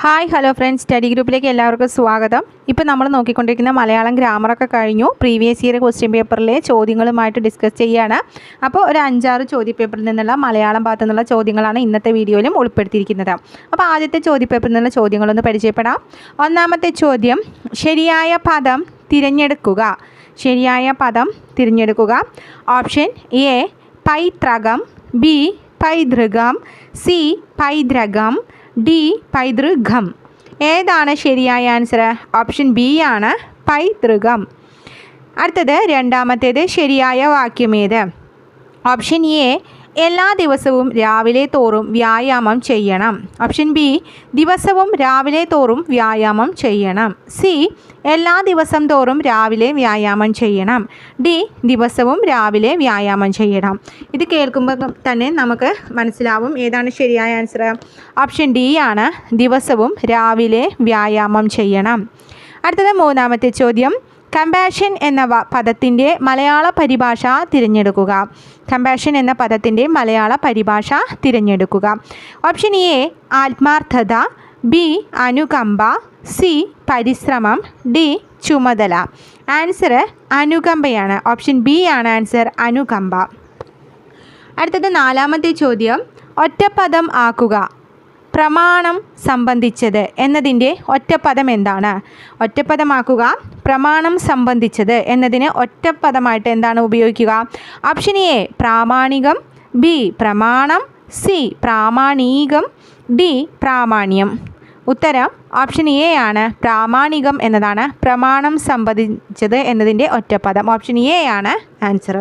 Hi hello friends study ഗ്രൂപ്പിലേക്ക് എല്ലാവർക്കും സ്വാഗതം. ഇപ്പോൾ നമ്മൾ നോക്കിക്കൊണ്ടിരിക്കുന്ന മലയാളം ഗ്രാമറൊക്കെ കഴിഞ്ഞു. പ്രീവിയസ് ഇയർ ക്വസ്റ്റ്യൻ പേപ്പറിലെ ചോദ്യങ്ങളുമായിട്ട് ഡിസ്കസ് ചെയ്യുകയാണ് അപ്പോൾ ഒരു അഞ്ചാറ് ചോദ്യ പേപ്പറിൽ നിന്നുള്ള മലയാളം ഭാഗത്തു നിന്നുള്ള ചോദ്യങ്ങളാണ് ഇന്നത്തെ വീഡിയോയിലും ഉൾപ്പെടുത്തിയിരിക്കുന്നത്. അപ്പോൾ ആദ്യത്തെ ചോദ്യ പേപ്പറിൽ നിന്നുള്ള ചോദ്യങ്ങളൊന്ന് പരിചയപ്പെടാം. ഒന്നാമത്തെ ചോദ്യം ശരിയായ പദം തിരഞ്ഞെടുക്കുക. ശരിയായ പദം തിരഞ്ഞെടുക്കുക. ഓപ്ഷൻ എ പൈത്രകം ബി പൈതൃകം. സി പൈതൃകം. ഡി പൈതൃകം. ഏതാണ് ശരിയായ ആൻസർ? ഓപ്ഷൻ ബി ആണ് പൈതൃകം. അടുത്തത് രണ്ടാമത്തേത് ശരിയായ വാക്യം വാക്യമേത് ഓപ്ഷൻ എ എല്ലാ ദിവസവും രാവിലെ തോറും വ്യായാമം ചെയ്യണം. ഓപ്ഷൻ ബി ദിവസവും രാവിലെ തോറും വ്യായാമം ചെയ്യണം. സി എല്ലാ ദിവസം തോറും രാവിലെ വ്യായാമം ചെയ്യണം. ഡി ദിവസവും രാവിലെ വ്യായാമം ചെയ്യണം. ഇത് കേൾക്കുമ്പോൾ തന്നെ നമുക്ക് മനസ്സിലാവും ഏതാണ് ശരിയായ ആൻസർ ഓപ്ഷൻ ഡി ആണ് ദിവസവും രാവിലെ വ്യായാമം ചെയ്യണം. അടുത്തത് മൂന്നാമത്തെ ചോദ്യം. കമ്പാഷൻ എന്ന പദത്തിന്റെ മലയാള പരിഭാഷ തിരഞ്ഞെടുക്കുക. കമ്പാഷൻ എന്ന പദത്തിന്റെ മലയാള പരിഭാഷ തിരഞ്ഞെടുക്കുക. ഓപ്ഷൻ എ ആത്മാർത്ഥത. ബി അനുകമ്പ. സി പരിശ്രമം. ഡി ചുമതല. ആൻസർ അനുകമ്പയാണ്. ഓപ്ഷൻ ബി ആണ് ആൻസർ അനുകമ്പ. അടുത്തത് നാലാമത്തെ ചോദ്യം. ഒറ്റപ്പദം ആക്കുക. പ്രമാണം സംബന്ധിച്ചത് എന്നതിന്റെ ഒറ്റപ്പദം എന്താണ്? ഒറ്റപ്പദമാക്കുക പ്രമാണം സംബന്ധിച്ചത് എന്നതിന് ഒറ്റപ്പദമായിട്ട് എന്താണ് ഉപയോഗിക്കുക? ഓപ്ഷൻ എ പ്രാമാണികം ബി പ്രമാണം സി പ്രാമാണീകം ഡി പ്രാമാണ്യം. ഉത്തരം ഓപ്ഷൻ എ ആണ്. പ്രാമാണികം എന്നതാണ് പ്രമാണം സംബന്ധിച്ചത് എന്നതിന്റെ ഒറ്റപ്പദം. ഓപ്ഷൻ എ ആണ് ആൻസർ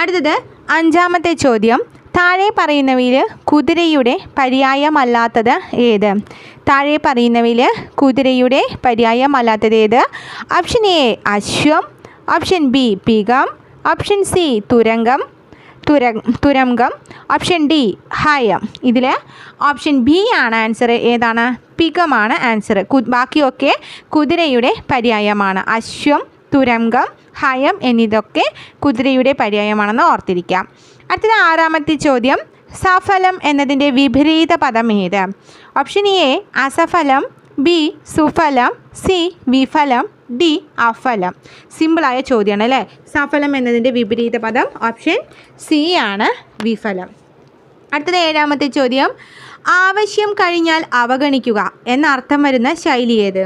അടുത്തത് അഞ്ചാമത്തെ ചോദ്യം താഴെ പറയുന്നവയിൽ കുതിരയുടെ പര്യായമല്ലാത്തത് ഏത്? താഴെ പറയുന്നവയിൽ കുതിരയുടെ പര്യായമല്ലാത്തത് ഏത്? ഓപ്ഷൻ എ അശ്വം. ഓപ്ഷൻ ബി പികം. ഓപ്ഷൻ സി തുരങ്കം. തുര തുരങ്കം. ഓപ്ഷൻ ഡി ഹയം. ഇതിൽ ഓപ്ഷൻ ബി ആണ് ആൻസർ ഏതാണ്? പികമാണ് ആൻസർ ബാക്കിയൊക്കെ കുതിരയുടെ പര്യായമാണ്. അശ്വം തുരങ്കം ഹയം എന്നിതൊക്കെ കുതിരയുടെ പര്യായമാണെന്ന് ഓർത്തിരിക്കാം. അടുത്തത് ആറാമത്തെ ചോദ്യം സഫലം എന്നതിന്റെ വിപരീത പദം ഏത്? ഓപ്ഷൻ എ അസഫലം ബി സുഫലം സി വിഫലം ഡി അഫലം. സിമ്പിളായ ചോദ്യമാണ് അല്ലേ? സഫലം എന്നതിന്റെ വിപരീത പദം ഓപ്ഷൻ സി ആണ് വിഫലം. അടുത്തത് ഏഴാമത്തെ ചോദ്യം ആവശ്യം കഴിഞ്ഞാൽ അവഗണിക്കുക എന്ന അർത്ഥം വരുന്ന ശൈലി ഏത്?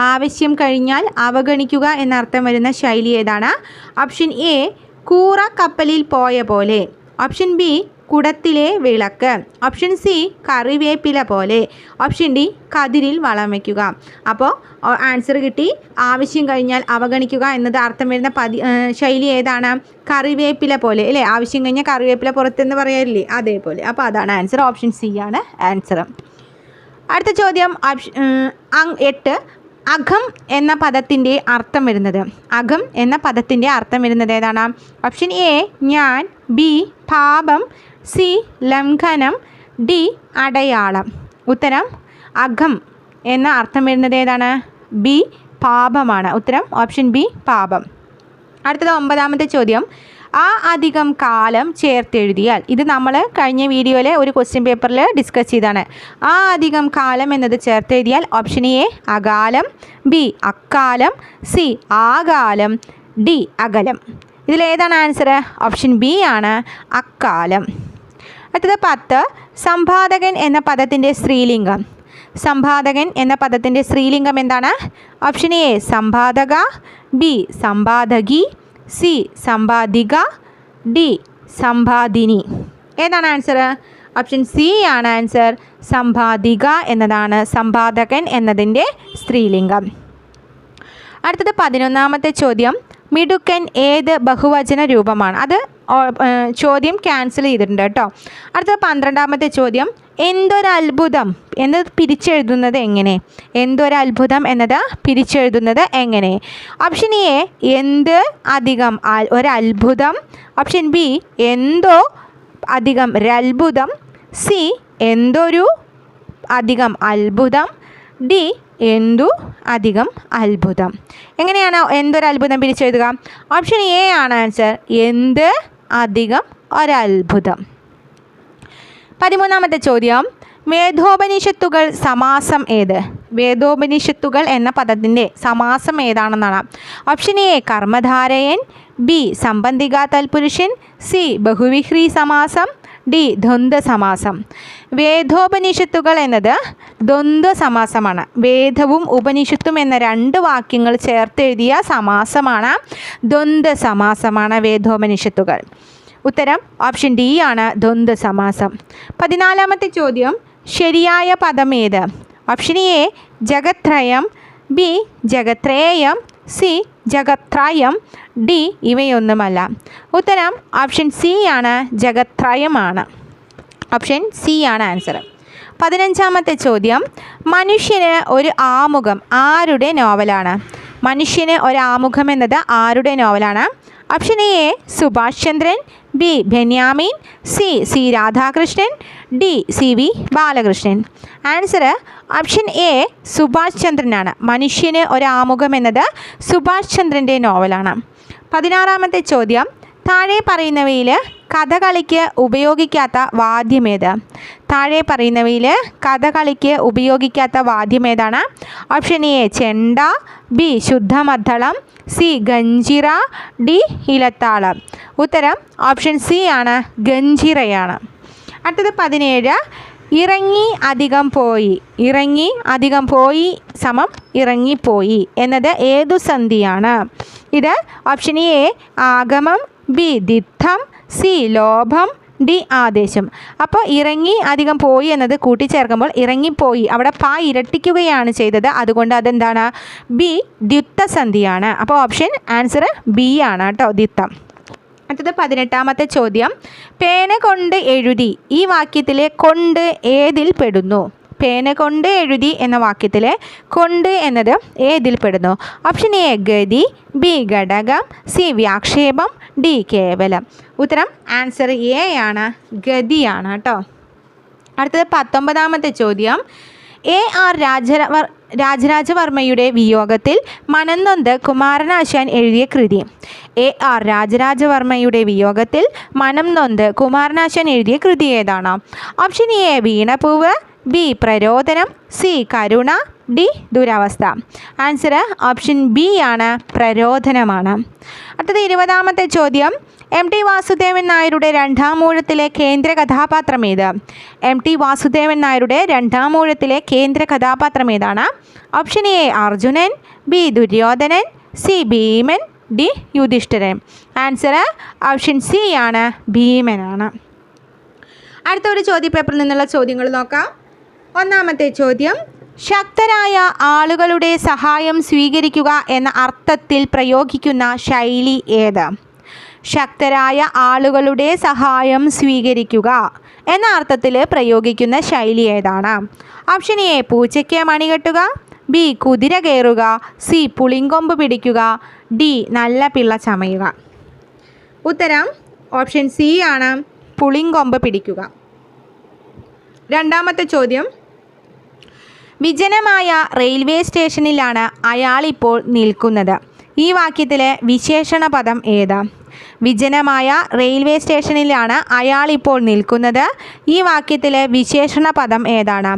ആവശ്യം കഴിഞ്ഞാൽ അവഗണിക്കുക എന്നർത്ഥം വരുന്ന ശൈലി ഏതാണ്? ഓപ്ഷൻ എ കൂറ കപ്പലിൽ പോയ പോലെ. ഓപ്ഷൻ ബി കുടത്തിലെ വിളക്ക്. ഓപ്ഷൻ സി കറിവേപ്പില പോലെ. ഓപ്ഷൻ ഡി കതിരിൽ വളം വയ്ക്കുക അപ്പോൾ ആൻസർ കിട്ടി. ആവശ്യം കഴിഞ്ഞാൽ അവഗണിക്കുക എന്നത് അർത്ഥം വരുന്ന പതി ശൈലി ഏതാണ്? കറിവേപ്പില പോലെ. അല്ലേ? ആവശ്യം കഴിഞ്ഞാൽ കറിവേപ്പില പുറത്തെന്ന് പറയാറില്ലേ അതേപോലെ. അപ്പോൾ അതാണ് ആൻസർ ഓപ്ഷൻ സി ആണ് ആൻസർ അടുത്ത ചോദ്യം. ഓപ്ഷൻ എട്ട്. അഘം എന്ന പദത്തിന്റെ അർത്ഥം വരുന്നത്. അഘം എന്ന പദത്തിന്റെ അർത്ഥം വരുന്നത് ഏതാണ്? ഓപ്ഷൻ എ ഞാൻ ബി പാപം സി ലംഘനം ഡി അടയാളം. ഉത്തരം അഘം എന്ന അർത്ഥം വരുന്നത് ഏതാണ്? ബി പാപമാണ്. ഉത്തരം ഓപ്ഷൻ ബി പാപം. അടുത്തത് ഒമ്പതാമത്തെ ചോദ്യം. ആ അധികം കാലം ചേർത്തെഴുതിയാൽ ഇത് നമ്മൾ കഴിഞ്ഞ വീഡിയോയിലെ ഒരു ക്വസ്റ്റ്യൻ പേപ്പറിൽ ഡിസ്കസ് ചെയ്താണ് ആ അധികം കാലം എന്നത് ചേർത്തെഴുതിയാൽ ഓപ്ഷൻ എ അകാലം ബി അക്കാലം സി ആകാലം ഡി അകലം. ഇതിലേതാണ് ആൻസർ ഓപ്ഷൻ ബി ആണ് അക്കാലം. അടുത്തത് പത്ത്. സമ്പാദകൻ എന്ന പദത്തിന്റെ സ്ത്രീലിംഗം. സമ്പാദകൻ എന്ന പദത്തിന്റെ സ്ത്രീലിംഗം എന്താണ്? ഓപ്ഷൻ എ സമ്പാദക ബി സമ്പാദകി സി സമ്പാദിക ഡി സമ്പാദിനി ഏതാണ് ആൻസർ ഓപ്ഷൻ സി ആണ് ആൻസർ സമ്പാദിക എന്നതാണ് സമ്പാദകൻ എന്നതിന്റെ സ്ത്രീലിംഗം. അടുത്തത് പതിനൊന്നാമത്തെ ചോദ്യം. മിടുക്കൻ ഏത് ബഹുവചന രൂപമാണ്? അത് ചോദ്യം ക്യാൻസൽ ചെയ്തിട്ടുണ്ട് കേട്ടോ. അടുത്ത പന്ത്രണ്ടാമത്തെ ചോദ്യം. എന്തൊരത്ഭുതം? എന്ന് പിരിച്ചെഴുതുന്നത് എങ്ങനെ? എന്തൊരത്ഭുതം എന്നത് പിരിച്ചെഴുതുന്നത് എങ്ങനെ? ഓപ്ഷൻ എ എന്ത് അധികം ഒരത്ഭുതം. ഓപ്ഷൻ ബി എന്തോ അധികം ഒരത്ഭുതം സി എന്തൊരു അധികം അത്ഭുതം. ഡി എന്തു അധികം അത്ഭുതം. എങ്ങനെയാണ് എന്തൊരു അത്ഭുതം പിരിച്ചെഴുതുക? ഓപ്ഷൻ എ ആണ് ആൻസർ എന്ത് അധികം ഒരത്ഭുതം? പതിമൂന്നാമത്തെ ചോദ്യം. വേദോപനിഷത്തുകൾ സമാസം ഏത്? വേദോപനിഷത്തുകൾ എന്ന പദത്തിന്റെ സമാസം ഏതാണെന്നാണ്. ഓപ്ഷൻ എ കർമ്മധാരയൻ. ബി സംബന്ധിക തൽപുരുഷൻ സി ബഹുവിഹ്രീ സമാസം. ഡി ദ്വന്ദ് സമാസം വേദോപനിഷത്തുകൾ എന്നത് ദ്വന്ദ് സമാസമാണ് വേദവും ഉപനിഷത്തും എന്ന രണ്ട് വാക്യങ്ങൾ ചേർത്തെഴുതിയ സമാസമാണ് ദ്വന്ദ് സമാസമാണ് വേദോപനിഷത്തുകൾ. ഉത്തരം ഓപ്ഷൻ ഡി ആണ് ദ്വന്ദ്വ സമാസം പതിനാലാമത്തെ ചോദ്യം ശരിയായ പദം ഏത്? ഓപ്ഷൻ എ ജഗത്രയം. ബി ജഗത്രേയം. സി ജഗത്രായം ഡി ഇവയൊന്നുമല്ല. ഉത്തരം ഓപ്ഷൻ സി ആണ് ജഗത്രയമാണ്. ഓപ്ഷൻ സി ആണ് ആൻസർ. പതിനഞ്ചാമത്തെ ചോദ്യം. മനുഷ്യന് ഒരു ആമുഖം ആരുടെ നോവലാണ്? മനുഷ്യന് ഒരു ആമുഖം എന്നത് ആരുടെ നോവലാണ്? Option A Subhash Chandran B Benyamin C C Radhakrishnan D C V Balakrishnan. Answer option A Subhash ചന്ദ്രനാണ്. മനുഷ്യന് ഒരാമുഖം എന്നത് സുഭാഷ് ചന്ദ്രന്റെ നോവലാണ്. പതിനാറാമത്തെ ചോദ്യം താഴെ പറയുന്നവയിൽ കഥകളിക്ക് ഉപയോഗിക്കാത്ത വാദ്യമേത് താഴെ പറയുന്നവയിൽ കഥകളിക്ക് ഉപയോഗിക്കാത്ത വാദ്യമേതാണ് ഓപ്ഷൻ എ ചെണ്ട ബി ശുദ്ധമദ്ദളം സി ഗഞ്ചിറ ഡി ഇലത്താളം. ഉത്തരം ഓപ്ഷൻ സി ആണ് ഗഞ്ചിറയാണ്. അടുത്തത് പതിനേഴ് ഇറങ്ങി അധികം പോയി. ഇറങ്ങി അധികം പോയി സമം ഇറങ്ങിപ്പോയി എന്നത് ഏതു സന്ധിയാണ്? ഇത് ഓപ്ഷൻ എ ആഗമം ബി ദിത്തം സി ലോഭം ഡി ആദേശം. അപ്പോൾ ഇറങ്ങി അധികം പോയി എന്നത് കൂട്ടിച്ചേർക്കുമ്പോൾ ഇറങ്ങിപ്പോയി അവിടെ പ ഇരട്ടിക്കുകയാണ് ചെയ്തത്. അതുകൊണ്ട് അതെന്താണ്? ബി ദ്യുത്തസന്ധിയാണ് അപ്പോൾ ഓപ്ഷൻ ആൻസർ ബി ആണ് കേട്ടോ ദിത്തം. അടുത്തത് പതിനെട്ടാമത്തെ ചോദ്യം. പേന കൊണ്ട് എഴുതി ഈ വാക്യത്തിലെ കൊണ്ട് ഏതിൽ പെടുന്നു? പേന കൊണ്ട് എഴുതി എന്ന വാക്യത്തിലെ കൊണ്ട് എന്നത് ഏതിൽ പെടുന്നു? ഓപ്ഷൻ എ ഗതി ബി ഘടകം സി വ്യാക്ഷേപം ഡി കേവലം. ഉത്തരം ആൻസർ എ ആണ് ഗതിയാണ് കേട്ടോ. അടുത്തത് പത്തൊമ്പതാമത്തെ ചോദ്യം. എ ആർ രാജവർ രാജരാജവർമ്മയുടെ വിയോഗത്തിൽ മനംനൊന്ത് കുമാരനാശാൻ എഴുതിയ കൃതി. എ ആർ രാജരാജവർമ്മയുടെ വിയോഗത്തിൽ മനം നൊന്ത് കുമാരനാശാൻ എഴുതിയ കൃതി ഏതാണ്? Option A Veenapoovu B Prarodanam C Karuna D Duravastha. Answer option B ആണ് പ്രരോദനമാണ് അടുത്തത് ഇരുപതാമത്തെ ചോദ്യം. എം ടി വാസുദേവൻ നായരുടെ രണ്ടാം ഊഴത്തിലെ കേന്ദ്ര കഥാപാത്രം ഏത്? എം ടി വാസുദേവൻ നായരുടെ രണ്ടാം ഊഴത്തിലെ കേന്ദ്ര കഥാപാത്രം ഏതാണ്? Option A Arjunan B Duryodhanan C Bheeman D Yudhishthiran. Answer option C ആണ് ഭീമനാണ്. അടുത്ത ഒരു ചോദ്യപേപ്പറിൽ നിന്നുള്ള ചോദ്യങ്ങൾ നോക്കാം. ഒന്നാമത്തെ ചോദ്യം ശക്തരായ ആളുകളുടെ സഹായം സ്വീകരിക്കുക എന്ന അർത്ഥത്തിൽ പ്രയോഗിക്കുന്ന ശൈലി ഏത്? ശക്തരായ ആളുകളുടെ സഹായം സ്വീകരിക്കുക എന്ന അർത്ഥത്തിൽ പ്രയോഗിക്കുന്ന ശൈലി ഏതാണ്? ഓപ്ഷൻ എ പൂച്ചയ്ക്ക് മണികെട്ടുക ബി കുതിര കയറുക. സി പുളിങ്കൊമ്പ് പിടിക്കുക. ഡി നല്ല പിള്ള ചമയുക. ഉത്തരം ഓപ്ഷൻ സി ആണ് പുളിങ്കൊമ്പ് പിടിക്കുക. രണ്ടാമത്തെ ചോദ്യം വിജനമായ റെയിൽവേ സ്റ്റേഷനിലാണ് അയാളിപ്പോൾ നിൽക്കുന്നത്. ഈ വാക്യത്തിലെ വിശേഷണ പദം ഏതാ? വിജനമായ റെയിൽവേ സ്റ്റേഷനിലാണ് അയാളിപ്പോൾ നിൽക്കുന്നത്. ഈ വാക്യത്തിലെ വിശേഷണ പദം ഏതാണ്?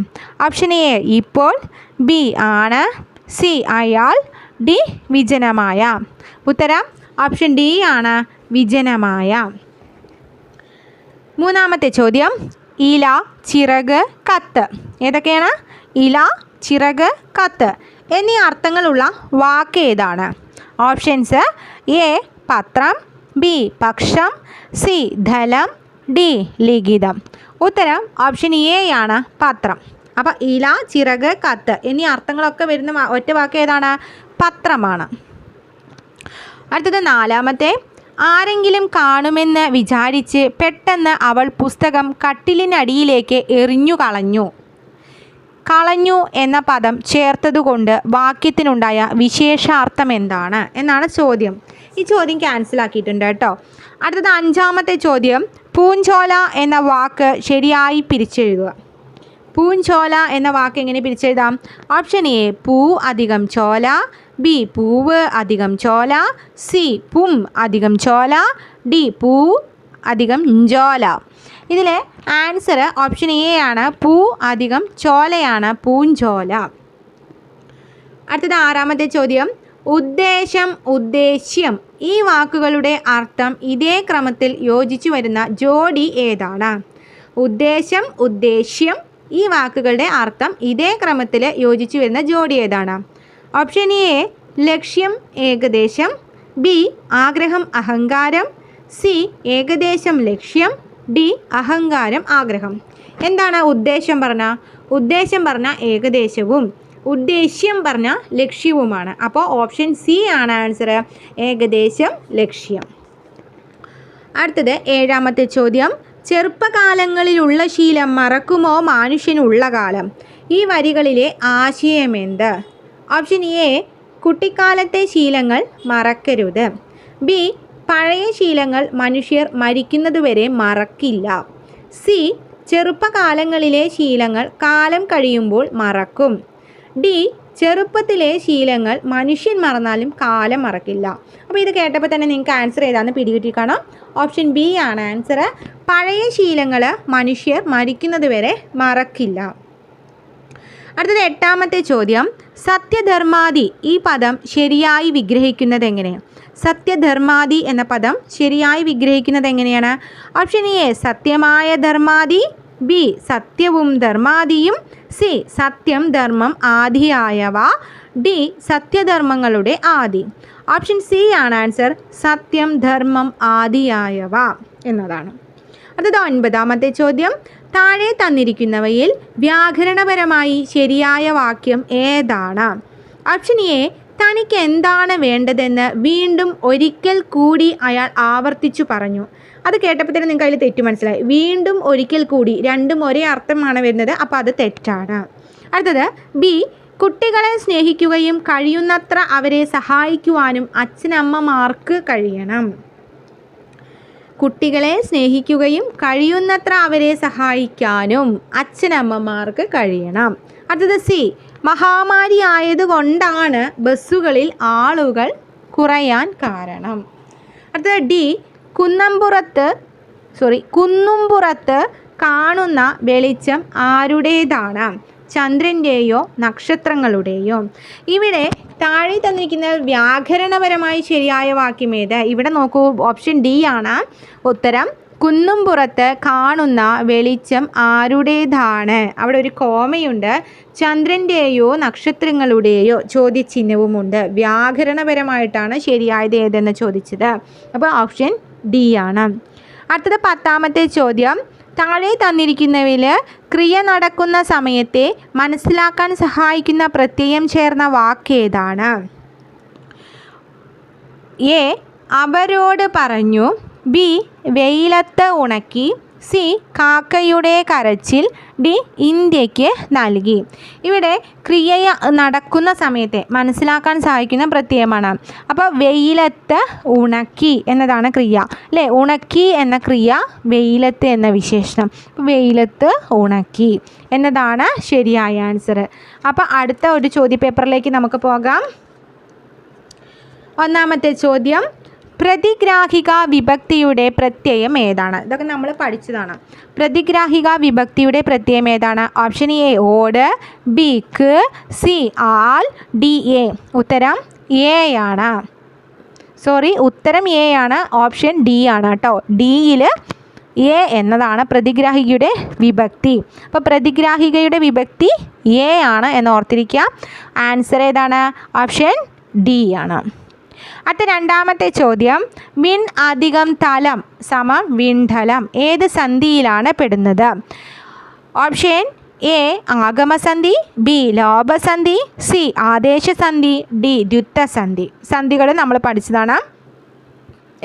ഓപ്ഷൻ എ ഇപ്പോൾ. ബി ആണ്. സി അയാൾ. ഡി വിജനമായ. ഉത്തരം ഓപ്ഷൻ ഡി ആണ് വിജനമായ. മൂന്നാമത്തെ ചോദ്യം ഇല ചിറക് കത്ത്. ഏതൊക്കെയാണ്? ഇല ചിറക് കത്ത് എന്നീ അർത്ഥങ്ങളുള്ള വാക്ക് ഏതാണ്? ഓപ്ഷൻസ് എ പത്രം ബി പക്ഷം സി ധലം ഡി ലിഖിതം. ഉത്തരം ഓപ്ഷൻ എ ആണ് പത്രം. അപ്പോൾ ഇല ചിറക് കത്ത് എന്നീ അർത്ഥങ്ങളൊക്കെ വരുന്ന ഒറ്റ വാക്ക് ഏതാണ്? പത്രമാണ്. അടുത്തത് നാലാമത്തെ. ആരെങ്കിലും കാണുമെന്ന് വിചാരിച്ച് പെട്ടെന്ന് അവൾ പുസ്തകം കട്ടിലിനടിയിലേക്ക് എറിഞ്ഞു കളഞ്ഞു കളഞ്ഞു എന്ന പദം ചേർത്തതുകൊണ്ട് വാക്യത്തിനുണ്ടായ വിശേഷാർത്ഥം എന്താണ് എന്നാണ് ചോദ്യം. ഈ ചോദ്യം ക്യാൻസൽ ആക്കിയിട്ടുണ്ട് കേട്ടോ. അടുത്തത് അഞ്ചാമത്തെ ചോദ്യം. പൂഞ്ചോല എന്ന വാക്ക് ശരിയായി പിരിച്ചെഴുതുക. പൂഞ്ചോല എന്ന വാക്ക് എങ്ങനെ പിരിച്ചെഴുതാം? ഓപ്ഷൻ എ പൂ അധികം ചോല ബി പൂവ് അധികം ചോല സി പും അധികം ചോല ഡി പൂ അധികം ഞ്ചോല ഇതിലെ ആൻസർ ഓപ്ഷൻ എ ആണ് പൂ അധികം ചോലയാണ് പൂഞ്ചോല അടുത്തത് ആറാമത്തെ ചോദ്യം. ഉദ്ദേശം ഉദ്ദേശ്യം. ഈ വാക്കുകളുടെ അർത്ഥം ഇതേ ക്രമത്തിൽ യോജിച്ചു വരുന്ന ജോഡി ഏതാണ്? ഉദ്ദേശം ഉദ്ദേശ്യം. ഈ വാക്കുകളുടെ അർത്ഥം ഇതേ ക്രമത്തിൽ യോജിച്ചു വരുന്ന ജോഡി ഏതാണ്? ഓപ്ഷൻ എ ലക്ഷ്യം ഏകദേശം. ബി ആഗ്രഹം അഹങ്കാരം. സി ഏകദേശം ലക്ഷ്യം. ഡി അഹങ്കാരം ആഗ്രഹം. എന്താണ് ഉദ്ദേശം പറഞ്ഞ? ഉദ്ദേശം പറഞ്ഞ ഏകദേശവും ഉദ്ദേശ്യം പറഞ്ഞ ലക്ഷ്യവുമാണ്. അപ്പോൾ ഓപ്ഷൻ സി ആണ് ആൻസർ. ഏകദേശം ലക്ഷ്യം. അടുത്തത് ഏഴാമത്തെ ചോദ്യം. ചെറുപ്പകാലങ്ങളിലുള്ള ശീലം മറക്കുമോ മനുഷ്യനുള്ള കാലം? ഈ വരികളിലെ ആശയം എന്ത്? ഓപ്ഷൻ എ കുട്ടിക്കാലത്തെ ശീലങ്ങൾ മറക്കരുത്. ബി പഴയ ശീലങ്ങൾ മനുഷ്യർ മരിക്കുന്നതുവരെ മറക്കില്ല. സി. ചെറുപ്പകാലങ്ങളിലെ ശീലങ്ങൾ കാലം കഴിയുമ്പോൾ മറക്കും. ഡി. ചെറുപ്പത്തിലെ ശീലങ്ങൾ മനുഷ്യൻ മറന്നാലും കാലം മറക്കില്ല. അപ്പോൾ ഇത് കേട്ടപ്പോൾ തന്നെ നിങ്ങൾക്ക് ആൻസർ ഏതാണെന്ന് പിടികിട്ടി കാണാം. ഓപ്ഷൻ ബി ആണ് ആൻസർ പഴയ ശീലങ്ങൾ മനുഷ്യർ മരിക്കുന്നത് വരെ മറക്കില്ല. അടുത്തത് എട്ടാമത്തെ ചോദ്യം. സത്യധർമാദി ഈ പദം ശരിയായി വിഗ്രഹിക്കുന്നത് എങ്ങനെ സത്യധർമാദി എന്ന പദം ശരിയായി വിഗ്രഹിക്കുന്നത് എങ്ങനെയാണ്? ഓപ്ഷൻ എ സത്യമായ ധർമാദി. ബി സത്യവും ധർമാദിയും. സി സത്യം ധർമ്മം ആദിയായവ ഡി സത്യധർമ്മങ്ങളുടെ ആദി. ഓപ്ഷൻ സി ആണ് ആൻസർ സത്യം ധർമ്മം ആദിയായവ എന്നതാണ്. അടുത്തത് ഒൻപതാമത്തെ ചോദ്യം. താഴെ തന്നിരിക്കുന്നവയിൽ വ്യാകരണപരമായി ശരിയായ വാക്യം ഏതാണ്? ഓപ്ഷൻ എ തനിക്ക് എന്താണ് വേണ്ടതെന്ന് വീണ്ടും ഒരിക്കൽ കൂടി അയാൾ ആവർത്തിച്ചു പറഞ്ഞു. അത് കേട്ടപ്പോൾ തന്നെ നിങ്ങൾക്ക് അതിൽ തെറ്റ് മനസ്സിലായി. വീണ്ടും ഒരിക്കൽ കൂടി രണ്ടും ഒരേ അർത്ഥമാണ് വരുന്നത്. അപ്പോൾ അത് തെറ്റാണ്. അടുത്തത് ബി കുട്ടികളെ സ്നേഹിക്കുകയും കഴിയുന്നത്ര അവരെ സഹായിക്കുവാനും അച്ഛനമ്മമാർക്ക് കഴിയണം. കുട്ടികളെ സ്നേഹിക്കുകയും കഴിയുന്നത്ര അവരെ സഹായിക്കാനും അച്ഛനമ്മമാർക്ക് കഴിയണം. അടുത്തത് സി മഹാമാരി ആയതുകൊണ്ടാണ് ബസ്സുകളിൽ ആളുകൾ കുറയാൻ കാരണം. അടുത്തത് ഡി കുന്നംപുറത്ത് സോറി കുന്നുംപുറത്ത് കാണുന്ന വെളിച്ചം ആരുടേതാണ്? ചന്ദ്രന്റെയോ നക്ഷത്രങ്ങളുടെയോ? ഇവിടെ താഴെ തന്നിരിക്കുന്ന വ്യാകരണപരമായി ശരിയായ വാക്യം ഏത്? ഇവിടെ നോക്കൂ ഓപ്ഷൻ ഡി ആണ്. ഉത്തരം കുന്നുംപുറത്ത് കാണുന്ന വെളിച്ചം ആരുടേതാണ്? അവിടെ ഒരു കോമയുണ്ട്. ചന്ദ്രന്റെയോ നക്ഷത്രങ്ങളുടെയോ ചോദ്യചിഹ്നവുമുണ്ട്. വ്യാകരണപരമായിട്ടാണ് ശരിയായത് ഏതെന്ന് ചോദിച്ചത്? അപ്പോൾ ഓപ്ഷൻ ഡി ആണ്. അടുത്തത് പത്താമത്തെ ചോദ്യം. താഴെ തന്നിരിക്കുന്നവയിൽ ക്രിയ നടക്കുന്ന സമയത്തെ മനസ്സിലാക്കാൻ സഹായിക്കുന്ന പ്രത്യയം ചേർന്ന വാക്ക് ഏതാണ്? എ അവരോട് പറഞ്ഞു. ബി വെയിലത്ത് ഉണക്കി സി കാക്കയുടെ കരച്ചിൽ ഡി ഇന്ത്യയ്ക്ക് നൽകി. ഇവിടെ ക്രിയ നടക്കുന്ന സമയത്തെ മനസ്സിലാക്കാൻ സഹായിക്കുന്ന പ്രത്യയമാണ്. അപ്പോൾ വെയിലത്ത് ഉണക്കി എന്നതാണ് ക്രിയ. അല്ലേ? ഉണക്കി എന്ന ക്രിയ വെയിലത്ത് എന്ന വിശേഷണം. വെയിലത്ത് ഉണക്കി എന്നതാണ് ശരിയായ ആൻസർ അപ്പോൾ അടുത്ത ഒരു ചോദ്യപേപ്പറിലേക്ക് നമുക്ക് പോകാം. ഒന്നാമത്തെ ചോദ്യം പ്രതിഗ്രാഹിക വിഭക്തിയുടെ പ്രത്യയം ഏതാണ്? ഇതൊക്കെ നമ്മൾ പഠിച്ചതാണ്. പ്രതിഗ്രാഹിക വിഭക്തിയുടെ പ്രത്യയം ഏതാണ്? ഓപ്ഷൻ എ ഓട്. ബി ക്. സി ആൽ ഡി എ. ഉത്തരം എ ആണ്. സോറി ഉത്തരം എ ആണ്. ഓപ്ഷൻ ഡി ആണ് കേട്ടോ. ഡിയിൽ എ എന്നതാണ് പ്രതിഗ്രാഹികയുടെ വിഭക്തി. അപ്പോൾ പ്രതിഗ്രാഹികയുടെ വിഭക്തി എ ആണ് എന്ന് ഓർത്തിരിക്കുക. ആൻസർ ഏതാണ്? ഓപ്ഷൻ ഡി ആണ്. അടുത്ത രണ്ടാമത്തെ ചോദ്യം വിൺ അധികം തലം സമം വിണ്ഠലം ഏത് സന്ധിയിലാണ് പെടുന്നത്? ഓപ്ഷൻ എ ആഗമസന്ധി ബി ലോപസന്ധി സി ആദേശസന്ധി ഡി ദ്യുത്തസന്ധി. സന്ധികൾ നമ്മൾ പഠിച്ചതാണ്.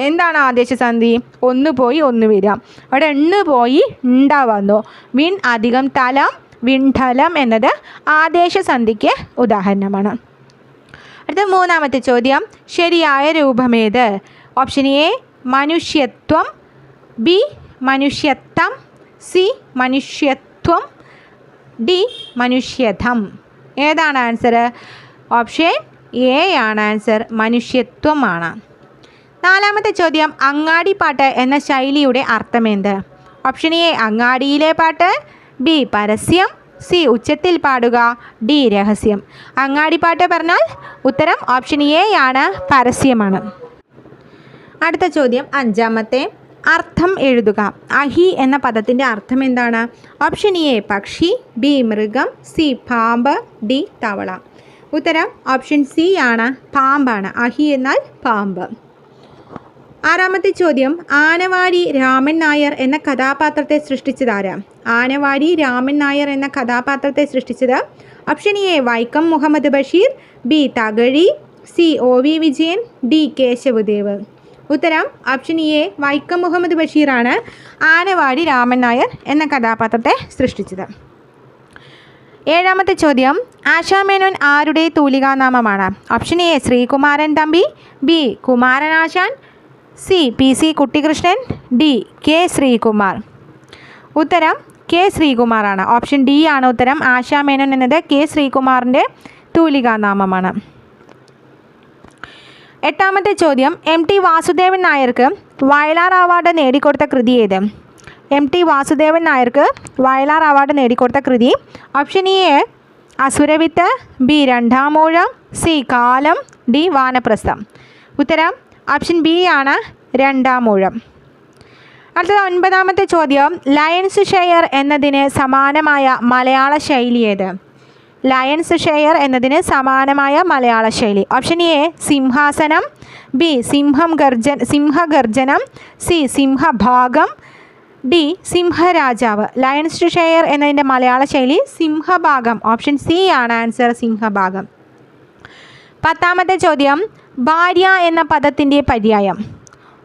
എന്താണ് ആദേശസന്ധി? ഒന്ന് പോയി ഒന്ന് വരിക അവിടെ എണ്ണ് പോയി ഉണ്ടാവുന്നു വന്നു. വിൺ അധികം തലം വിണ്ഠലം എന്നത് ആദേശസന്ധിക്ക് ഉദാഹരണമാണ്. അടുത്ത മൂന്നാമത്തെ ചോദ്യം ശരിയായ രൂപമേത്? ഓപ്ഷൻ എ മനുഷ്യത്വം ബി മനുഷ്യത്വം സി മനുഷ്യത്വം ഡി മനുഷ്യധം. ഏതാണ് ആൻസർ ഓപ്ഷൻ എ ആണ് ആൻസർ മനുഷ്യത്വമാണ് നാലാമത്തെ ചോദ്യം അങ്ങാടിപ്പാട്ട് എന്ന ശൈലിയുടെ അർത്ഥമെന്ത് ഓപ്ഷൻ എ അങ്ങാടിയിലെ പാട്ട് ബി പരസ്യം സി ഉച്ചത്തിൽ പാടുക. ഡി രഹസ്യം. അങ്ങാടിപ്പാട്ട് പറഞ്ഞാൽ ഉത്തരം ഓപ്ഷൻ എ ആണ് പരസ്യമാണ്. അടുത്ത ചോദ്യം അഞ്ചാമത്തെ. അർത്ഥം എഴുതുക. അഹി എന്ന പദത്തിന്റെ അർത്ഥം എന്താണ്? ഓപ്ഷൻ എ പക്ഷി ബി മൃഗം സി പാമ്പ് ഡി തവള. ഉത്തരം ഓപ്ഷൻ സി ആണ് പാമ്പാണ്. അഹി എന്നാൽ പാമ്പ്. ആറാമത്തെ ചോദ്യം ആനവാടി രാമൻ നായർ എന്ന കഥാപാത്രത്തെ സൃഷ്ടിച്ചതാരാ ആനവാടി രാമൻ നായർ എന്ന കഥാപാത്രത്തെ സൃഷ്ടിച്ചത് option A Vaikom Muhammad Basheer B Thakazhi C O V Vijayan D Kesavadev. ഉത്തരം ഓപ്ഷൻ എ വൈക്കം മുഹമ്മദ് ബഷീറാണ് ആനവാടി രാമൻ നായർ എന്ന കഥാപാത്രത്തെ സൃഷ്ടിച്ചത്. ഏഴാമത്തെ ചോദ്യം ആശാമേനോൻ ആരുടെ തൂലികാനാമമാണ്? Option A Sreekumaran Thampi B Kumaranasan C P C Kuttikrishnan D K Sreekumar. ഉത്തരം കെ ശ്രീകുമാറാണ്. ഓപ്ഷൻ ഡി ആണ് ഉത്തരം. ആശാ മേനോൻ എന്നത് കെ ശ്രീകുമാറിന്റെ തൂലികാനാമമാണ്. എട്ടാമത്തെ ചോദ്യം. എം ടി വാസുദേവൻ നായർക്ക് വയലാർ അവാർഡ് നേടിക്കൊടുത്ത കൃതി ഏത്? എം ടി വാസുദേവൻ നായർക്ക് വയലാർ അവാർഡ് നേടിക്കൊടുത്ത കൃതി option E A Asuravithu B Randamoozham C Kaalam D Vanaprastham. ഉത്തരം ഓപ്ഷൻ ബി ആണ് രണ്ടാം ഊഴം. അടുത്തത് ഒൻപതാമത്തെ ചോദ്യം ലയൺസ് ഷെയർ എന്നതിന് സമാനമായ മലയാള ശൈലി ഏത്? ലയൺസ് ഷെയർ എന്നതിന് സമാനമായ മലയാള ശൈലി. ഓപ്ഷൻ എ സിംഹാസനം ബി സിംഹം ഗർജൻ സിംഹഗർജനം സി സിംഹഭാഗം ഡി സിംഹരാജാവ്. ലയൺസ് ഷെയർ എന്നതിന്റെ മലയാള ശൈലി സിംഹഭാഗം. ഓപ്ഷൻ സി ആണ് ആൻസർ സിംഹഭാഗം. പത്താമത്തെ ചോദ്യം ഭാര്യ എന്ന പദത്തിന്റെ പര്യായം.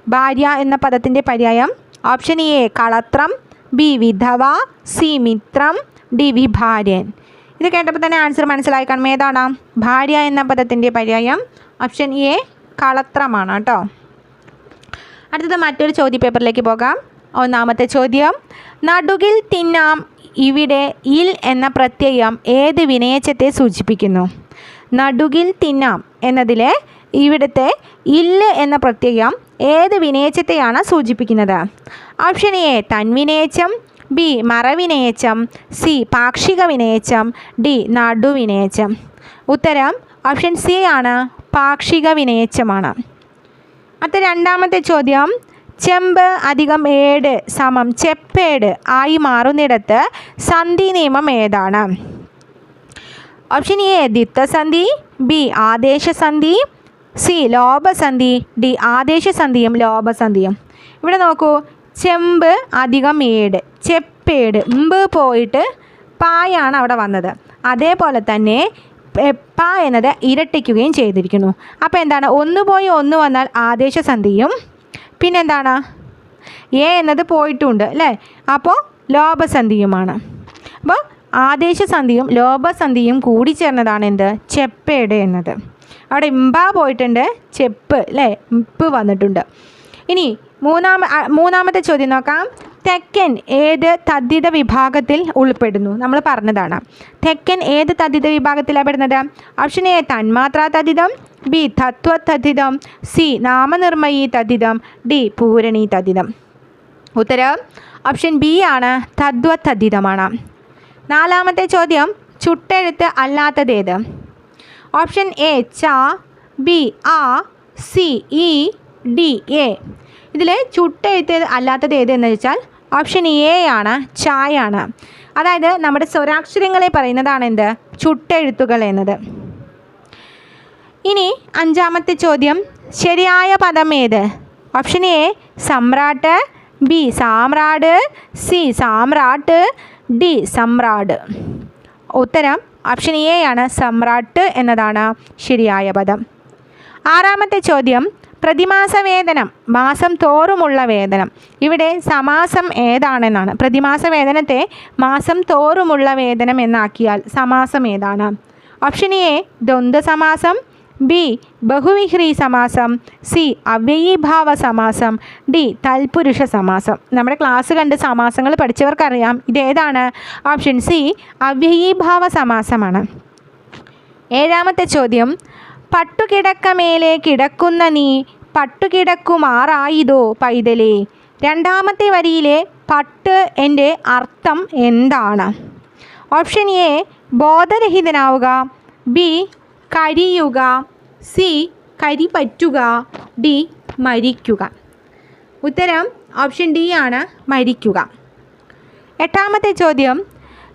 ഭാര്യ എന്ന പദത്തിന്റെ പര്യായം. ഓപ്ഷൻ എ കളത്രം. ബി വിധവ. സി മിത്രം. ഡി വിഭാര്യൻ. ഇത് കേട്ടപ്പോൾ തന്നെ ആൻസർ മനസ്സിലായി കാണും ഏതാണ്? ഭാര്യ എന്ന പദത്തിന്റെ പര്യായം. ഓപ്ഷൻ എ കളത്രമാണ് കേട്ടോ. അടുത്തത് മറ്റൊരു ചോദ്യ പേപ്പറിലേക്ക് പോകാം. ഒന്നാമത്തെ ചോദ്യം. നടുകിൽ തിന്നാം ഇവിടെ ഇൽ എന്ന പ്രത്യയം ഏത് വിനയച്ചത്തെ സൂചിപ്പിക്കുന്നു? നടുകിൽ തിന്നാം എന്നതിലെ ഇവിടുത്തെ ഇല്ല് എന്ന പ്രത്യയം ഏത് വിനയച്ചത്തെയാണ് സൂചിപ്പിക്കുന്നത്? ഓപ്ഷൻ എ തൻവിനയച്ചം ബി മറവിനയച്ചം സി പാക്ഷിക വിനയച്ചം ഡി നടുവിനയച്ചം ഉത്തരം ഓപ്ഷൻ സി ആണ് പാക്ഷിക വിനയച്ചമാണ് അടുത്ത രണ്ടാമത്തെ ചോദ്യം ചെമ്പ് അധികം ഏട് സമം ചെപ്പേട് ആയി മാറുന്നിടത്ത് സന്ധി നിയമം ഏതാണ്? ഓപ്ഷൻ എ ദിത്തസന്ധി ബി ആദേശസന്ധി സി ലോപസന്ധി ഡി ആദേശസന്ധിയും ലോപസന്ധിയും. ഇവിടെ നോക്കൂ ചെമ്പ് അധികം ഏട് ചെപ്പേട് മുമ്പ് പോയിട്ട് പായാണ് അവിടെ വന്നത്. അതേപോലെ തന്നെ പ എന്നത് ഇരട്ടിക്കുകയും ചെയ്തിരിക്കുന്നു. അപ്പോൾ എന്താണ്? ഒന്ന് പോയി ഒന്ന് വന്നാൽ ആദേശസന്ധിയും പിന്നെന്താണ്? എ എന്നത് പോയിട്ടുണ്ട് അല്ലേ? അപ്പോൾ ലോപസന്ധിയുമാണ്. അപ്പോൾ ആദേശസന്ധിയും ലോപസന്ധിയും കൂടി ചേർന്നതാണ് എന്ത്? ചെപ്പേട് എന്നത്. അവിടെ ഇമ്പ പോയിട്ടുണ്ട് ചെപ്പ് അല്ലേ ഇപ്പ് വന്നിട്ടുണ്ട്. ഇനി മൂന്നാമ മൂന്നാമത്തെ ചോദ്യം നോക്കാം. തെക്കൻ ഏത് തദ്ധിത വിഭാഗത്തിൽ ഉൾപ്പെടുന്നു? നമ്മൾ പറഞ്ഞതാണ്. തെക്കൻ ഏത് തദ്ധിത വിഭാഗത്തിലാണ് പെടുന്നത്? ഓപ്ഷൻ എ തന്മാത്രാ തദ്ധിതം ബി തത്വ തദ്ധിതം സി നാമനിർമ്മയി തദ്ധിതം ഡി പൂരണി തദ്ധിതം. ഉത്തരം ഓപ്ഷൻ ബി ആണ് തദ്വതദ്ധിതമാണ് നാലാമത്തെ ചോദ്യം ചുട്ടെഴുത്ത് അല്ലാത്തതേത് ഓപ്ഷൻ എ ച ബി ആ സി ഇ ഡി എ. ഇതിൽ ചുട്ടെഴുത്ത് അല്ലാത്തത് ഏതെന്ന് വെച്ചാൽ ഓപ്ഷൻ എ ആണ് ചായാണ്. അതായത് നമ്മുടെ സ്വരാക്ഷരങ്ങളെ പറയുന്നതാണ് എന്ത്? ചുട്ടെഴുത്തുകൾ എന്നത്. ഇനി അഞ്ചാമത്തെ ചോദ്യം ശരിയായ പദം ഏത്? ഓപ്ഷൻ എ സമ്രാട്ട് ബി സാമ്രാട് സി സാമ്രാട്ട് ഡി സമ്രാട്. ഉത്തരം ഓപ്ഷൻ എ ആണ് സമ്രാട്ട് എന്നതാണ് ശരിയായ പദം. ആറാമത്തെ ചോദ്യം പ്രതിമാസ വേതനം മാസം തോറുമുള്ള വേതനം. ഇവിടെ സമാസം ഏതാണെന്നാണ്. പ്രതിമാസ വേതനത്തെ മാസം തോറുമുള്ള വേതനം എന്നാക്കിയാൽ സമാസം ഏതാണ്? ഓപ്ഷൻ എ ദ്വന്ദ്വ സമാസം ബി. ബഹുവിഹ്രീ സമാസം സി. അവ്യയീഭാവ സമാസം ഡി. തൽപുരുഷ സമാസം നമ്മുടെ ക്ലാസ് കണ്ട് സമാസങ്ങൾ പഠിച്ചവർക്കറിയാം. ഇതേതാണ് ഓപ്ഷൻ സി അവ്യയീഭാവ സമാസമാണ് ഏഴാമത്തെ ചോദ്യം. പട്ടുകിടക്കമേലെ കിടക്കുന്ന നീ പട്ടുകിടക്കുമാറായിതോ പൈതലേ? രണ്ടാമത്തെ വരിയിലെ പട്ട് എന്റെ അർത്ഥം എന്താണ്? ഓപ്ഷൻ എ ബോധരഹിതനാവുക. ബി കരിയുക സി കരി പറ്റുക. ഡി മരിക്കുക. ഉത്തരം ഓപ്ഷൻ ഡി ആണ് മരിക്കുക. എട്ടാമത്തെ ചോദ്യം.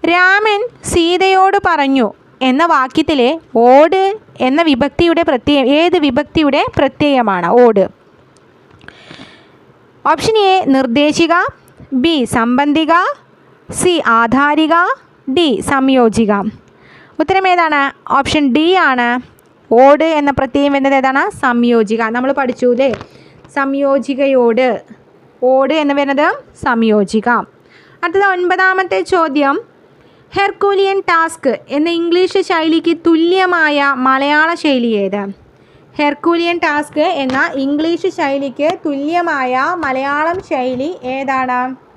രാമൻ സീതയോട് പറഞ്ഞു എന്ന വാക്യത്തിലെ ഓട് എന്ന വിഭക്തിയുടെ പ്രത്യയം ഏത് വിഭക്തിയുടെ പ്രത്യയമാണ്? ഓട്. ഓപ്ഷൻ എ നിർദ്ദേശിക. ബി സംബന്ധിക. സി ആധാരിക. ഡി സംയോജിക. ഉത്തരം ഏതാണ്? ഓപ്ഷൻ ഡി ആണ്. ഓട് എന്ന പ്രത്യയം വരുന്നത് ഏതാണ്? സംയോജിക. നമ്മൾ പഠിച്ചു അല്ലേ സംയോജികയോട്. ഓട് എന്ന് പറയുന്നത് സംയോജിക. അടുത്തത് ഒൻപതാമത്തെ ചോദ്യം. ഹെർക്കൂലിയൻ ടാസ്ക് എന്ന ഇംഗ്ലീഷ് ശൈലിക്ക് തുല്യമായ മലയാള ശൈലി ഏത്? ഹെർക്കൂലിയൻ ടാസ്ക് എന്ന ഇംഗ്ലീഷ് ശൈലിക്ക് തുല്യമായ മലയാളം ശൈലി ഏതാണ്?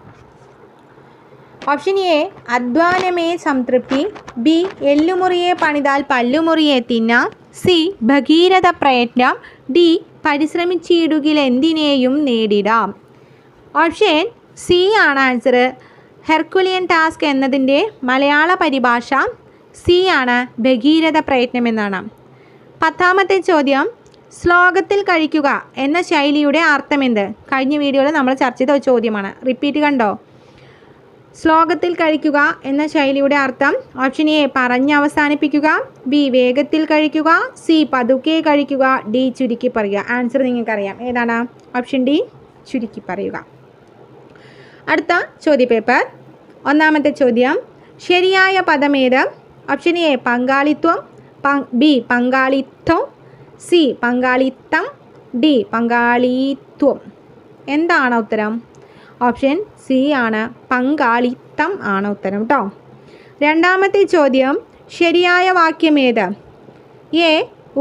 ഓപ്ഷൻ എ അധ്വാനമേ സംതൃപ്തി. ബി എല്ലുമുറിയെ പണിതാൽ പല്ലുമുറിയെ തിന്ന. സി ഭഗീരഥ പ്രയത്നം. ഡി പരിശ്രമിച്ചിടുകിൽ എന്തിനേയും നേടിടാം ഓപ്ഷൻ സി ആണ് ആൻസർ. ഹെർക്കുലിയൻ ടാസ്ക് എന്നതിന്റെ മലയാള പരിഭാഷ സി ആണ് ഭഗീരഥ പ്രയത്നം എന്നാണ്. പത്താമത്തെ ചോദ്യം ശ്ലോകത്തിൽ കഴിക്കുക എന്ന ശൈലിയുടെ അർത്ഥമെന്ത്? കഴിഞ്ഞ വീഡിയോയിൽ നമ്മൾ ചർച്ച ചെയ്ത ചോദ്യമാണ്. റിപ്പീറ്റ് കണ്ടോ? ശ്ലോകത്തിൽ കഴിക്കുക എന്ന ശൈലിയുടെ അർത്ഥം ഓപ്ഷൻ എ പറഞ്ഞ് അവസാനിപ്പിക്കുക ബി വേഗത്തിൽ കഴിക്കുക സി പതുക്കെ കഴിക്കുക ഡി ചുരുക്കി പറയുക. ആൻസർ നിങ്ങൾക്കറിയാം. ഏതാണ്? ഓപ്ഷൻ ഡി ചുരുക്കി പറയുക. അടുത്ത ചോദ്യ പേപ്പർ ഒന്നാമത്തെ ചോദ്യം ശരിയായ പദമേത് ഓപ്ഷൻ എ പങ്കാളിത്വം ബി പങ്കാളിത്തം സി പങ്കാളിത്തം ഡി പങ്കാളിത്വം എന്താണ് ഉത്തരം? ഓപ്ഷൻ സി ആണ് പങ്കാളിത്തം ആണ് ഉത്തരം കേട്ടോ രണ്ടാമത്തെ ചോദ്യം ശരിയായ വാക്യം ഏത്? എ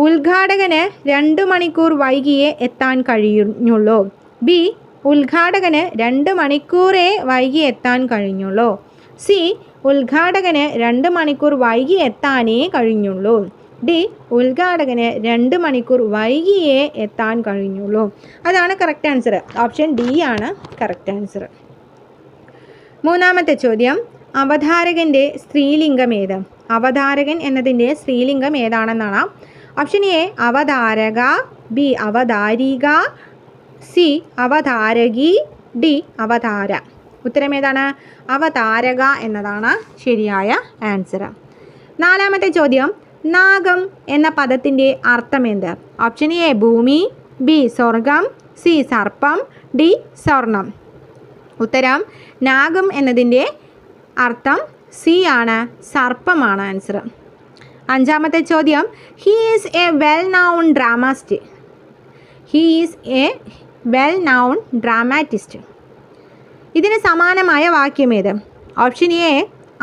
ഉദ്ഘാടകന് രണ്ട് മണിക്കൂർ വൈകിയേ എത്താൻ കഴിയുന്നുള്ളൂ ബി ഉദ്ഘാടകന് രണ്ട് മണിക്കൂറേ വൈകി എത്താൻ കഴിഞ്ഞുള്ളൂ. സി ഉദ്ഘാടകന് രണ്ട് മണിക്കൂർ വൈകി എത്താനേ കഴിഞ്ഞുള്ളൂ. ഡി ഉദ്ഘാടകന് രണ്ട് മണിക്കൂർ വൈകിയേ എത്താൻ കഴിഞ്ഞുള്ളൂ. അതാണ് കറക്റ്റ് ആൻസർ ഓപ്ഷൻ ഡി ആണ് കറക്റ്റ് ആൻസർ മൂന്നാമത്തെ ചോദ്യം അവതാരകന്റെ സ്ത്രീലിംഗം ഏത് അവതാരകൻ എന്നതിന്റെ സ്ത്രീലിംഗം ഏതാണെന്നാണ്. ഓപ്ഷൻ എ അവതാരക. ബി അവതാരിക. സി അവതാരകി. ഡി അവതാര. ഉത്തരം ഏതാണ്? അവതാരക എന്നതാണ് ശരിയായ ആൻസർ നാലാമത്തെ ചോദ്യം നാഗം എന്ന പദത്തിന്റെ അർത്ഥം എന്ത്? ഓപ്ഷൻ എ ഭൂമി. ബി സ്വർഗം. സി സർപ്പം. ഡി സ്വർണം. ഉത്തരം നാഗം എന്നതിന്റെ അർത്ഥം സി ആണ് സർപ്പമാണ് ആൻസർ അഞ്ചാമത്തെ ചോദ്യം he is a well known dramatist he is a well known dramatist ഇതിന് സമാനമായ വാക്യം ഏത്? ഓപ്ഷൻ എ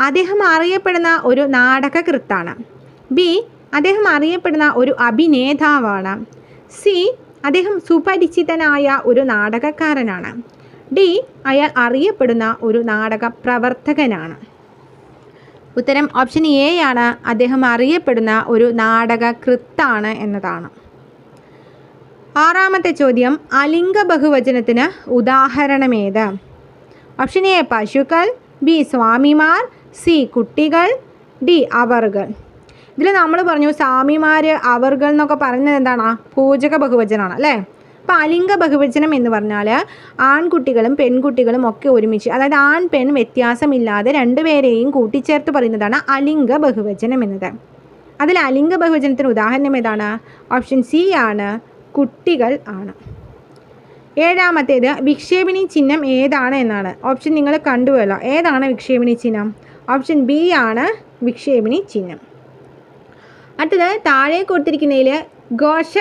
അദ്ദേഹം അറിയപ്പെടുന്ന ഒരു നാടകകൃത്താണ്. ബി അദ്ദേഹം അറിയപ്പെടുന്ന ഒരു അഭിനേതാവാണ്. സി അദ്ദേഹം സുപരിചിതനായ ഒരു നാടകക്കാരനാണ്. ഡി അയാൾ അറിയപ്പെടുന്ന ഒരു നാടക പ്രവർത്തകനാണ് ഉത്തരം ഓപ്ഷൻ എ ആണ്. അദ്ദേഹം അറിയപ്പെടുന്ന ഒരു നാടക കൃത്താണ് എന്നതാണ്. ആറാമത്തെ ചോദ്യം അലിംഗ ബഹുവചനത്തിന് ഉദാഹരണമേത്? ഓപ്ഷൻ എ പശുക്കൾ. ബി സ്വാമിമാർ. സി കുട്ടികൾ. ഡി അവർകൾ ഇതിൽ നമ്മൾ പറഞ്ഞു സ്വാമിമാർ അവർകൾ എന്നൊക്കെ പറയുന്നത് എന്താണ്? പൂജക ബഹുവചനമാണ് അല്ലേ? അപ്പോൾ അലിംഗ ബഹുവചനം എന്ന് പറഞ്ഞാൽ ആൺകുട്ടികളും പെൺകുട്ടികളും ഒക്കെ ഒരുമിച്ച് അതായത് ആൺ പെൺ വ്യത്യാസമില്ലാതെ രണ്ടുപേരെയും കൂട്ടിച്ചേർത്ത് പറയുന്നതാണ് അലിംഗ ബഹുവചനം എന്നത്. അതിൽ അലിംഗ ബഹുവചനത്തിന് ഉദാഹരണം ഏതാണ്? ഓപ്ഷൻ സി ആണ് കുട്ടികൾ ആണ്. ഏഴാമത്തേത് വിക്ഷേപിണി ചിഹ്നം ഏതാണ് എന്നാണ്. ഓപ്ഷൻ നിങ്ങൾ കണ്ടുവല്ലോ ഏതാണ് വിക്ഷേപിണി ചിഹ്നം? ഓപ്ഷൻ ബി ആണ് വിക്ഷേപിണി ചിഹ്നം. അടുത്തത് താഴെ കൊടുത്തിരിക്കുന്നതിൽ ഘോഷ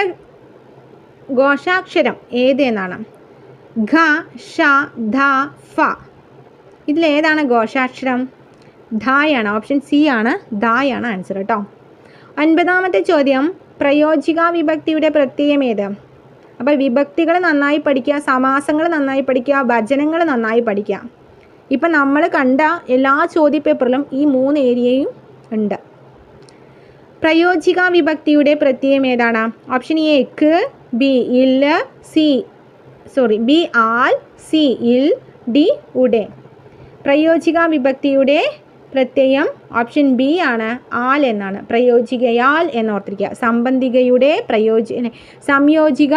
ഘോഷാക്ഷരം ഏത് എന്നാണ് ഘ ഷ ധ ഫ. ഇതിലേതാണ് ഘോഷാക്ഷരം? ധായാണ്. ഓപ്ഷൻ സി ആണ് ധായാണ് ആൻസർ കേട്ടോ. അൻപതാമത്തെ ചോദ്യം പ്രയോജിക വിഭക്തിയുടെ പ്രത്യയം ഏത്? അപ്പോൾ വിഭക്തികൾ നന്നായി പഠിക്കുക സമാസങ്ങൾ നന്നായി പഠിക്കുക വചനങ്ങൾ നന്നായി പഠിക്കുക. ഇപ്പം നമ്മൾ കണ്ട എല്ലാ ചോദ്യപേപ്പറിലും ഈ മൂന്ന് ഏരിയയും ഉണ്ട്. പ്രയോജിക വിഭക്തിയുടെ പ്രത്യയം ഏതാണ്? ഓപ്ഷൻ എ ക് ബി ഇൽ സി സോറി ബി ആൽ സി ഇൽ ഡി ഉടെ. പ്രയോജിക വിഭക്തിയുടെ പ്രത്യയം ഓപ്ഷൻ ബി ആണ്. ആൽ എന്നാണ്. പ്രയോജികയാൽ എന്നോർത്തിരിക്കുക. സംബന്ധികയുടെ പ്രയോജ സംയോജിക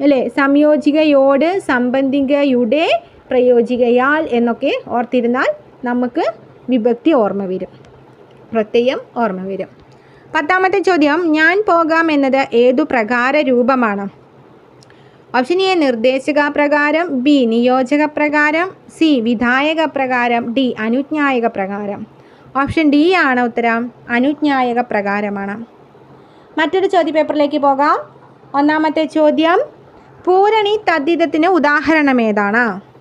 അല്ലേ സംയോജികയോട് സംബന്ധികയുടെ പ്രയോജികയാൽ എന്നൊക്കെ ഓർത്തിരുന്നാൽ നമുക്ക് വിഭക്തി ഓർമ്മ വരും. പ്രത്യയം ഓർമ്മ വരും. പത്താമത്തെ ചോദ്യം ഞാൻ പോകാം എന്നത് ഏതു പ്രകാര രൂപമാണ്? ഓപ്ഷൻ എ നിർദ്ദേശക പ്രകാരം ബി നിയോജക പ്രകാരം സി വിധായക പ്രകാരം ഡി അനുജ്ഞായക പ്രകാരം. ഓപ്ഷൻ ഡി ആണ് ഉത്തരം അനുജ്ഞായക പ്രകാരമാണ്. മറ്റൊരു ചോദ്യ പേപ്പറിലേക്ക് പോകാം. ഒന്നാമത്തെ ചോദ്യം പൂരണി തദ്ധിതത്തിന് ഉദാഹരണം ഏതാണ്?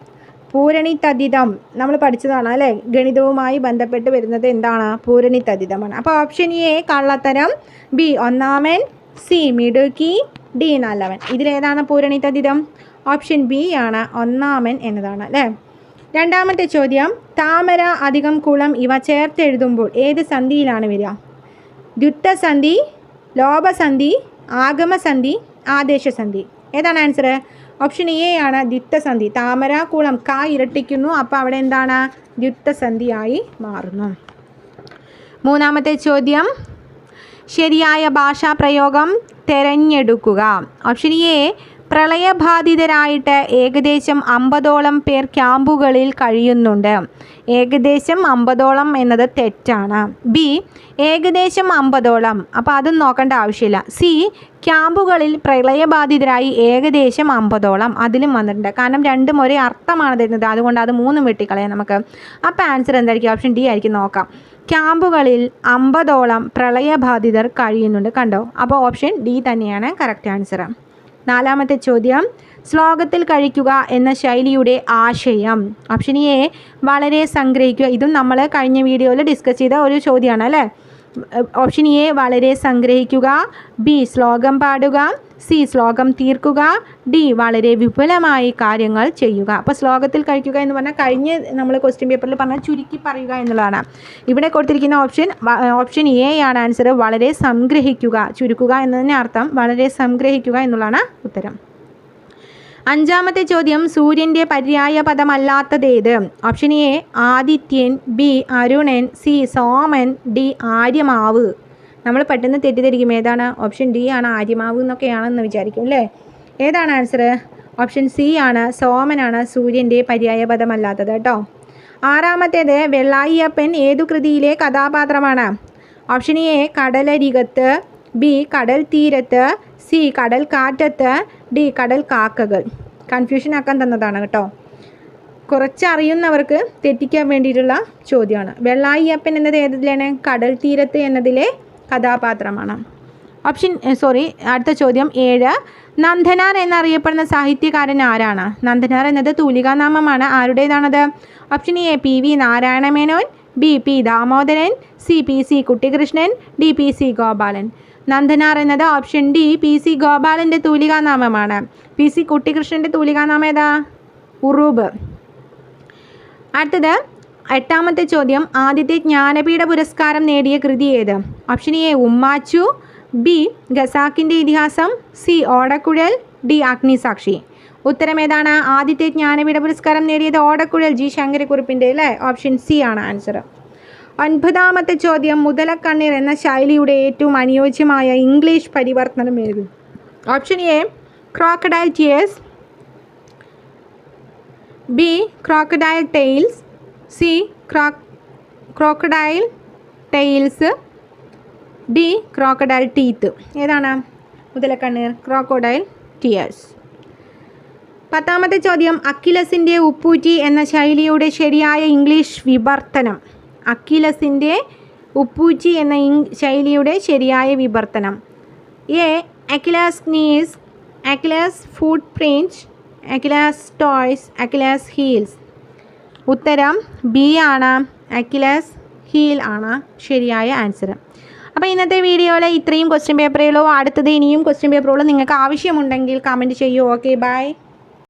പൂരണി തതിതം നമ്മൾ പഠിച്ചതാണ് അല്ലേ? ഗണിതവുമായി ബന്ധപ്പെട്ട് വരുന്നത് എന്താണ്? പൂരണി തതിതമാണ് അപ്പോൾ ഓപ്ഷൻ എ കള്ളത്തരം. ബി ഒന്നാമൻ. സി മിടുക്കി. ഡി നല്ലവൻ. ഇതിലേതാണ് പൂരണി തതിതം ഓപ്ഷൻ ബി ആണ് ഒന്നാമൻ എന്നതാണ് അല്ലേ? രണ്ടാമത്തെ ചോദ്യം. താമര അധികം കുളം ഇവ ചേർത്തെഴുതുമ്പോൾ ഏത് സന്ധിയിലാണ് വരിക? ദ്യുത്തസന്ധി ലോപസന്ധി ആഗമസന്ധി ആദേശസന്ധി. ഏതാണ് ആൻസർ ഓപ്ഷൻ എ ആണ് ദിട്ടസന്ധി താമരാക്കുളം ക ഇരട്ടിക്കുന്നു. അപ്പോൾ അവിടെ എന്താണ്? ദ്യുത്തസന്ധിയായി മാറുന്നു. മൂന്നാമത്തെ ചോദ്യം. ശരിയായ ഭാഷാപ്രയോഗം തിരഞ്ഞെടുക്കുക. ഓപ്ഷൻ എ പ്രളയബാധിതരായിട്ട് ഏകദേശം അമ്പതോളം പേർ ക്യാമ്പുകളിൽ കഴിയുന്നുണ്ട്. ഏകദേശം അമ്പതോളം എന്നത് തെറ്റാണ്. ബി ഏകദേശം അമ്പതോളം. അപ്പോൾ അതും നോക്കേണ്ട ആവശ്യമില്ല. സി ക്യാമ്പുകളിൽ പ്രളയബാധിതരായി ഏകദേശം അമ്പതോളം. അതിലും വന്നിട്ടുണ്ട്. കാരണം രണ്ടും ഒരേ അർത്ഥമാണ് തരുന്നത്. അതുകൊണ്ട് അത് മൂന്നും വെട്ടിക്കളയാം നമുക്ക്. അപ്പോൾ ആൻസർ എന്തായിരിക്കും? ഓപ്ഷൻ ഡി ആയിരിക്കും നോക്കാം. ക്യാമ്പുകളിൽ അമ്പതോളം പ്രളയബാധിതർ കഴിയുന്നുണ്ട്. കണ്ടോ? അപ്പോൾ ഓപ്ഷൻ ഡി തന്നെയാണ്. കറക്റ്റ് ആൻസർ നാലാമത്തെ ചോദ്യം ശ്ലോകത്തിൽ കഴിക്കുക എന്ന ശൈലിയുടെ ആശയം. ഓപ്ഷൻ എ വളരെ സംഗ്രഹിക്കുക. ഇതും നമ്മൾ കഴിഞ്ഞ വീഡിയോയിൽ ഡിസ്കസ് ചെയ്ത ഒരു ചോദ്യമാണ് അല്ലേ? ഓപ്ഷൻ എ വളരെ സംഗ്രഹിക്കുക. ബി ശ്ലോകം പാടുക. സി ശ്ലോകം തീർക്കുക. ഡി വളരെ വിപുലമായി കാര്യങ്ങൾ ചെയ്യുക. അപ്പോൾ ശ്ലോകത്തിൽ കഴിക്കുക എന്ന് പറഞ്ഞാൽ കഴിഞ്ഞ് നമ്മൾ ക്വസ്റ്റ്യൻ പേപ്പറിൽ പറഞ്ഞാൽ ചുരുക്കി പറയുക എന്നുള്ളതാണ്. ഇവിടെ കൊടുത്തിരിക്കുന്ന ഓപ്ഷൻ ഓപ്ഷൻ എ ആണ് ആൻസർ വളരെ സംഗ്രഹിക്കുക. ചുരുക്കുക എന്നതിന്റെ അർത്ഥം വളരെ സംഗ്രഹിക്കുക എന്നുള്ളതാണ് ഉത്തരം. അഞ്ചാമത്തെ ചോദ്യം സൂര്യന്റെ പര്യായ പദമല്ലാത്തതേത്? Option A Adithyan B Arunan C Soman D Aryamavu. നമ്മൾ പെട്ടെന്ന് തെറ്റിദ്ധരിക്കും. ഏതാണ്? ഓപ്ഷൻ ഡി ആണ് ആര്യമാവ് എന്നൊക്കെയാണെന്ന് വിചാരിക്കും അല്ലേ? ഏതാണ് ആൻസർ ഓപ്ഷൻ സി ആണ് സോമനാണ് സൂര്യന്റെ പര്യായ പദമല്ലാത്തത് കേട്ടോ. ആറാമത്തേത് വെള്ളായിയപ്പൻ ഏതു കൃതിയിലെ കഥാപാത്രമാണ്? ഓപ്ഷൻ എ കടലരികത്ത് ബി കടൽ തീരത്ത് സി കടൽ കാറ്റത്ത് ഡി കടൽ കാക്കകൾ കൺഫ്യൂഷൻ ആക്കാൻ തന്നതാണ് കേട്ടോ. കുറച്ച് അറിയുന്നവർക്ക് തെറ്റിക്കാൻ വേണ്ടിയിട്ടുള്ള ചോദ്യമാണ്. വെള്ളായിയപ്പൻ എന്നത് ഏതിലാണ്? കടൽ തീരത്ത് എന്നതിലെ കഥാപാത്രമാണ്. ഓപ്ഷൻ സോറി അടുത്ത ചോദ്യം ഏഴ്. നന്ദനാർ എന്നറിയപ്പെടുന്ന സാഹിത്യകാരൻ ആരാണ്? നന്ദനാർ എന്നത് തൂലികാനാമമാണ്. ആരുടേതാണത്? Option A P V Narayana Menon B P Damodaran C P C Kuttikrishnan D P C Gopalan. Nandanar എന്നത് ഓപ്ഷൻ ഡി പി സി ഗോപാലന്റെ തൂലികാനാമമാണ്. പി സി കുട്ടികൃഷ്ണന്റെ തൂലികാനാമം ഏതാ? ഉറൂബ്. അടുത്തത് എട്ടാമത്തെ ചോദ്യം ആദ്യത്തെ ജ്ഞാനപീഠ പുരസ്കാരം നേടിയ കൃതി ഏത്? ഓപ്ഷൻ എ ഉമ്മാച്ചു ബി ഖസാക്കിന്റെ ഇതിഹാസം സി ഓടക്കുഴൽ ഡി അഗ്നിസാക്ഷി. ഉത്തരം ഏതാണ്? ആദ്യത്തെ ജ്ഞാനപീഠ പുരസ്കാരം നേടിയത് ഓടക്കുഴൽ ജി ശങ്കരക്കുറിപ്പിന്റെ അല്ലേ? ഓപ്ഷൻ സി ആണ് ആൻസർ. ഒൻപതാമത്തെ ചോദ്യം മുതലക്കണ്ണീർ എന്ന ശൈലിയുടെ ഏറ്റവും അനുയോജ്യമായ ഇംഗ്ലീഷ് പരിവർത്തനം ഏത്? Option A crocodile tears B crocodile tails C crow crocodile tails D crocodile teeth. ഏതാണ്? മുതലക്കണ്ണീർ ക്രോക്കോഡൈൽ ടിയേഴ്സ്. പത്താമത്തെ ചോദ്യം അക്കിലസിന്റെ ഉപ്പൂറ്റി എന്ന ശൈലിയുടെ ശരിയായ ഇംഗ്ലീഷ് വിവർത്തനം. അക്കിലസിന്റെ ഉപ്പൂറ്റി എന്ന ഇ ശൈലിയുടെ ശരിയായ വിവർത്തനം. A Achilles knees Achilles footprint Achilles toys Achilles heels ഉത്തരം ബി ആണ്. അക്കിലസ് ഹീൽ ആണ്. ശരിയായ ആൻസർ അപ്പോൾ ഇന്നത്തെ വീഡിയോയിൽ ഇത്രയും ക്വസ്റ്റ്യൻ പേപ്പറുകളോ അടുത്തത് ഇനിയും ക്വസ്റ്റ്യൻ പേപ്പറുകളോ നിങ്ങൾക്ക് ആവശ്യമുണ്ടെങ്കിൽ കമന്റ് ചെയ്യൂ. Okay bye